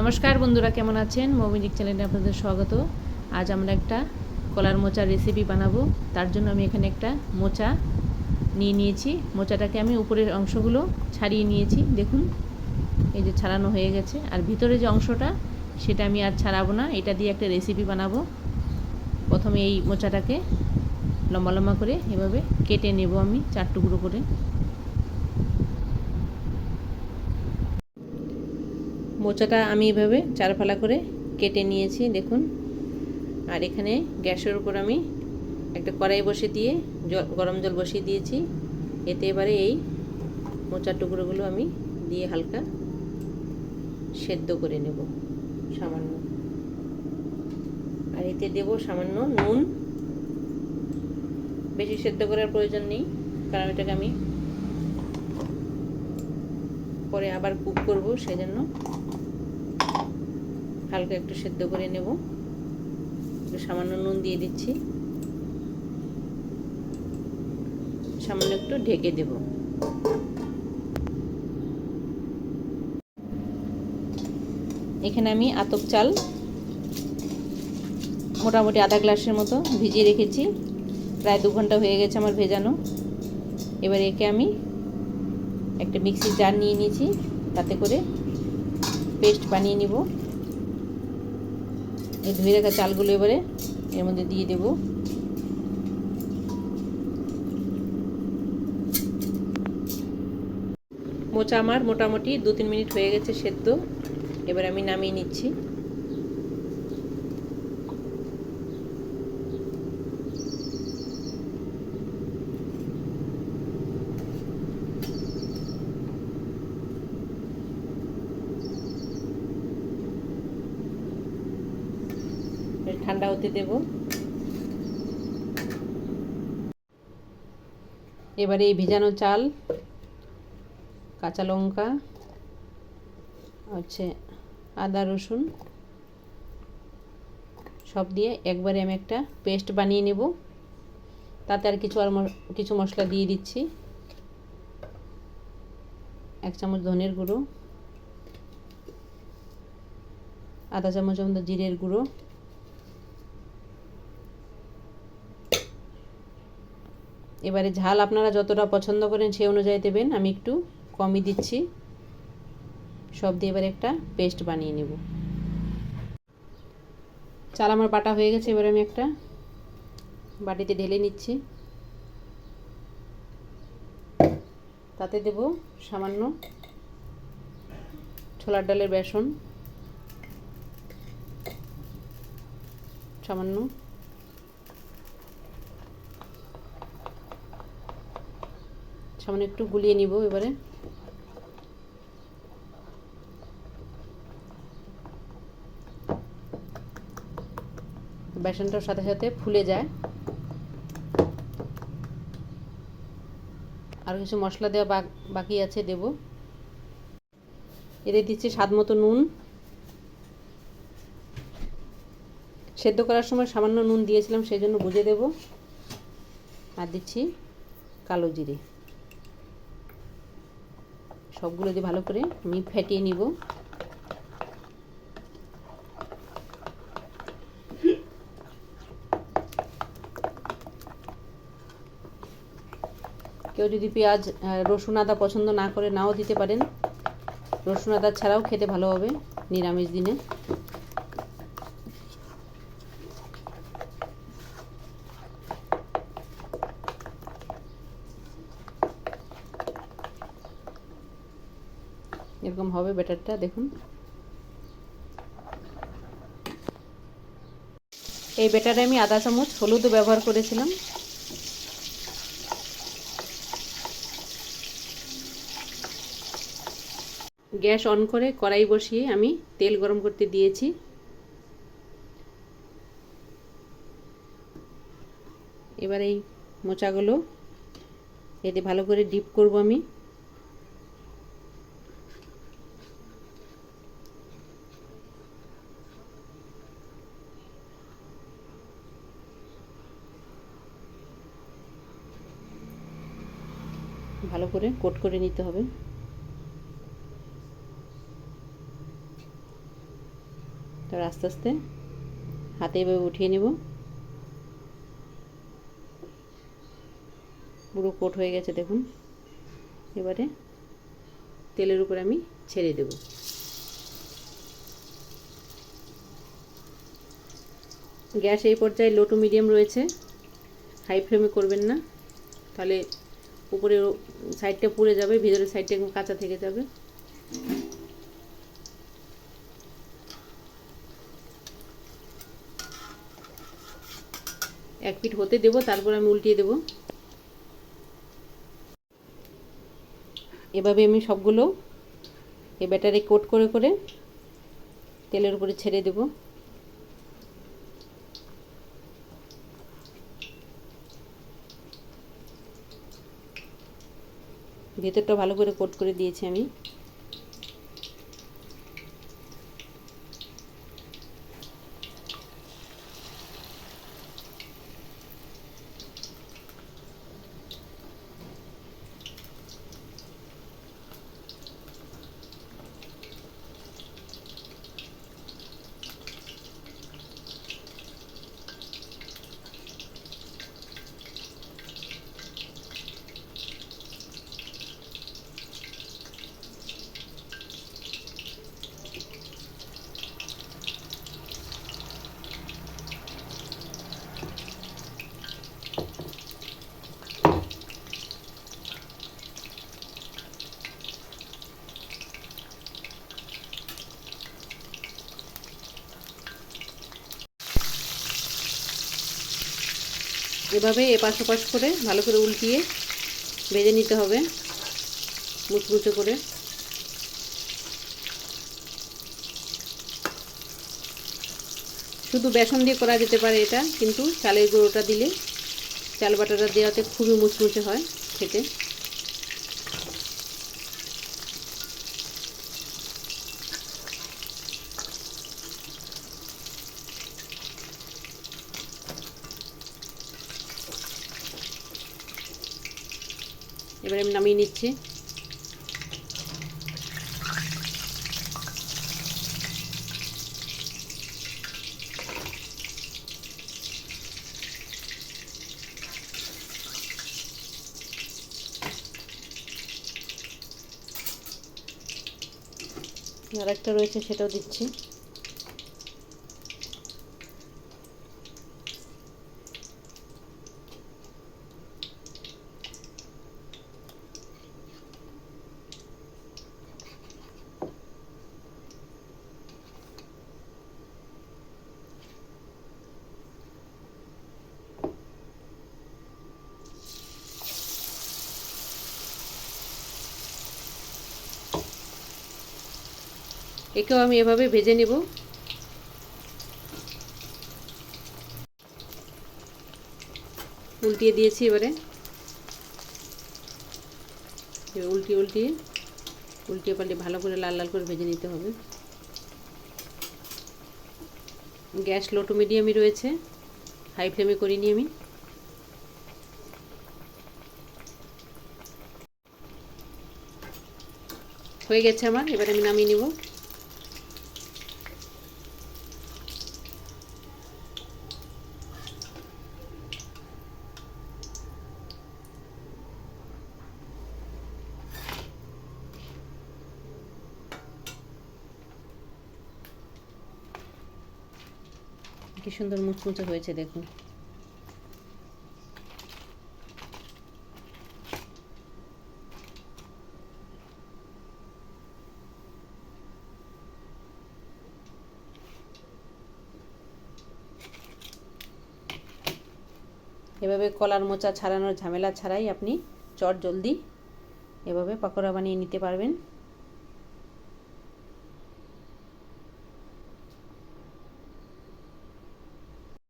নমস্কার বন্ধুরা, কেমন আছেন? মৌমিনিক চ্যানেলে আপনাদের স্বাগত। আজ আমরা একটা কলার মোচার রেসিপি বানাবো। তার জন্য আমি এখানে একটা মোচা নিয়ে নিয়েছি। মোচাটাকে আমি উপরের অংশগুলো ছাড়িয়ে নিয়েছি। দেখুন, এই যে ছাড়ানো হয়ে গেছে। আর ভিতরে যে অংশটা, সেটা আমি আর ছাড়াবো না। এটা দিয়ে একটা রেসিপি বানাবো। প্রথমে এই মোচাটাকে লম্বা লম্বা করে এভাবে কেটে নেব আমি চার টুকরো করে। মোচাটা আমি এভাবে চারফালা করে কেটে নিয়েছি, দেখুন। আর এখানে গ্যাসের উপর আমি একটা কড়াই বসে দিয়ে জল, গরম জল বসিয়ে দিয়েছি। এতে এবারে এই মোচার টুকরোগুলো আমি দিয়ে হালকা সেদ্ধ করে নেব সামান্য। আর এতে দেব সামান্য নুন। বেশি সেদ্ধ করার প্রয়োজন নেই, কারণ এটাকে আমি পরে আবার কুক করব, সেজন্য হালকা একটু সেদ্ধ করে নেব। একটু সামান্য নুন দিয়ে দিচ্ছি। সামান্য একটু ঢেকে দেব। এখানে আমি আতপ চাল মোটামুটি আধা গ্লাসের মতো ভিজিয়ে রেখেছি। প্রায় দু ঘণ্টা হয়ে গেছে আমার ভেজানো। এবার একে আমি একটা মিক্সির জার নিয়ে নিয়েছি। তাতে করে পেস্ট বানিয়ে নিব। এই ধুয়ে রাখা চালগুলো এবারে এর মধ্যে দিয়ে দেব। মোচা আমার মোটামুটি দু তিন মিনিট হয়ে গেছে সেদ্ধ। এবার আমি নামিয়ে নিচ্ছি। ঠান্ডা হতে দেব। এবারে এই ভেজানো চাল, কাঁচা লঙ্কা, হচ্ছে আদা, রসুন সব দিয়ে একবারে আমি একটা পেস্ট বানিয়ে নেব। তাতে আর কিছু আর কিছু মশলা দিয়ে দিচ্ছি। এক চামচ ধনের গুঁড়ো, আধা চামচ মতো জিরের গুঁড়ো। এবারে ঝাল আপনারা যতটা পছন্দ করেন সেই অনুযায়ী দেবেন। আমি একটু কমই দিচ্ছি। সব দিয়ে এবার একটা পেস্ট বানিয়ে নেব। চাল আমার বাটা হয়ে গেছে, এবারে আমি একটা বাটিতে ঢেলে নিচ্ছি। তাতে দেব সামান্য ছোলার ডালের বেসন। সামান্য সামান্য একটু গুলিয়ে নিব এবারে। বেসনটার সাথে সাথে ফুলে যায়। আর কিছু মশলা দেওয়া বাকি আছে, দেব। এতে দিচ্ছি স্বাদ মতো নুন। সেদ্ধ করার সময় সামান্য নুন দিয়েছিলাম, সেই জন্য বুঝে দেব। আর দিচ্ছি কালো জিরে। সবগুলো দিয়ে ভালো করে আমি ফেটিয়ে নিব। কেউ যদি পেঁয়াজ রসুন, আদা পছন্দ না করে নাও দিতে পারেন। রসুন, আদা ছাড়াও খেতে ভালো হবে নিরামিষ দিনে। এরকম হবে ব্যাটারটা, দেখুন। এই ব্যাটারে আমি আধা চামচ হলুদও ব্যবহার করেছিলাম। গ্যাস অন করে কড়াই বসিয়ে আমি তেল গরম করতে দিয়েছি। এবার এই মোচাগুলো এতে ভালো করে ডিপ করব আমি। ভালো করে কোট করে নিতে হবে। তারপর আস্তে আস্তে হাতে এভাবে উঠিয়ে নেব। পুরো কোট হয়ে গেছে, দেখুন। এবারে তেলের উপর আমি ছেড়ে দেব। গ্যাস এই পর্যায়ে লো টু মিডিয়াম রয়েছে। হাই ফ্লেমে করবেন না। তাহলে উপরের সাইডটা পুড়ে যাবে, ভিতরের সাইডটা একদম কাঁচা থেকে যাবে। এক পিঠ হতে দেব, তারপর আমি উল্টিয়ে দেব। এভাবে আমি সবগুলো এ ব্যাটারে কোট করে করে তেলের উপরে ছেড়ে দেব। ভেতরটা ভালো করে কোট করে দিয়েছি আমি। এভাবে এপাশ ওপাশ করে ভালো করে উল্টিয়ে ভেজে নিতে হবে, মুচমুচে করে। শুধু বেসন দিয়ে করা যেতে পারে এটা, কিন্তু চালের গুঁড়োটা দিলে চাল বাটাটা দেওয়াতে খুবই মুচমুচে হয় খেতে। এবারে আমি নামিয়ে নিচ্ছি। আর একটা রয়েছে সেটাও দিচ্ছি। একেও আমি এভাবে ভেজে নেব। উল্টিয়ে দিয়েছি এবারে। উল্টিয়ে উল্টিয়ে উল্টিয়ে পাল্টে ভালো করে লাল লাল করে ভেজে নিতে হবে। গ্যাস লো টু মিডিয়ামই রয়েছে। হাই ফ্লেমে করিনি আমি। হয়ে গেছে আমার, এবার আমি নামিয়ে নিব। কি সুন্দর মুচমুচে হয়েছে, দেখুন। এভাবে কলার মোচা ছাড়ানোর ঝামেলা ছাড়াই আপনি চট জলদি এভাবে পাকোড়া বানিয়ে নিতে পারবেন।